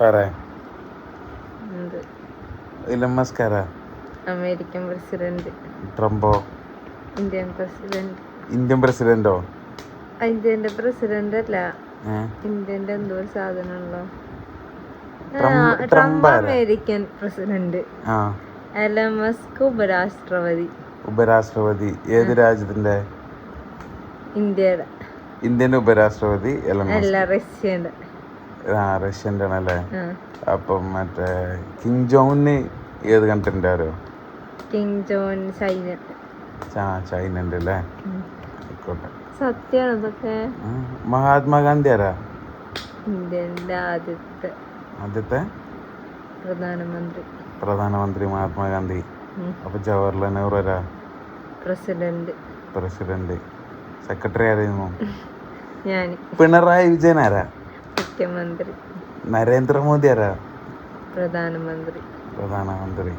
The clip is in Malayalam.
പറ ഇലൻ മസ്ക് ആരാ American president. ട്രംപോ? Indian president. Indian പ്രസിഡന്റോ? ഇന്ത്യന്റെ പ്രസിഡന്റ് അല്ല? ഇന്ത്യന്റെ എന്തോ ഒരു സാധനമുള്ളോ Trump-? American president. Elon Musk ഉപരാഷ്ട്രപതി. ഉപരാഷ്ട്രപതി. ഏത് രാജ്യത്തിന്റെ? ഇന്ത്യയുടെ. ഇന്ത്യൻ ഉപരാഷ്ട്രപതി എലൻ അല്ല റഷ്യന്റെ ആ റഷ്യന്റെ ആണല്ലേ അപ്പം മറ്റേ കിങ് ജോണിന് ഏത് കണ്ടിട്ടുണ്ട് ആരോ കിങ് ജോൺ ചൈന. ആ ചൈന ഉണ്ട് അല്ലേ ആയിക്കോട്ടെ. സത്യമാണ് ഇതൊക്കെ. മഹാത്മാഗാന്ധി ആരാ? ആദ്യത്തെ. ആദ്യത്തെ? പ്രധാനമന്ത്രി. പ്രധാനമന്ത്രി മഹാത്മാഗാന്ധി. അപ്പൊ ജവഹർലാൽ നെഹ്റു ആരാ? പ്രസിഡന്റ്. പ്രസിഡന്റ്. സെക്രട്ടറി ആരായിരുന്നു? ഞാൻ പിണറായി വിജയൻ ആരാ? മുഖ്യമന്ത്രി. നരേന്ദ്രമോദി ആരാ പ്രധാനമന്ത്രി. പ്രധാനമന്ത്രി.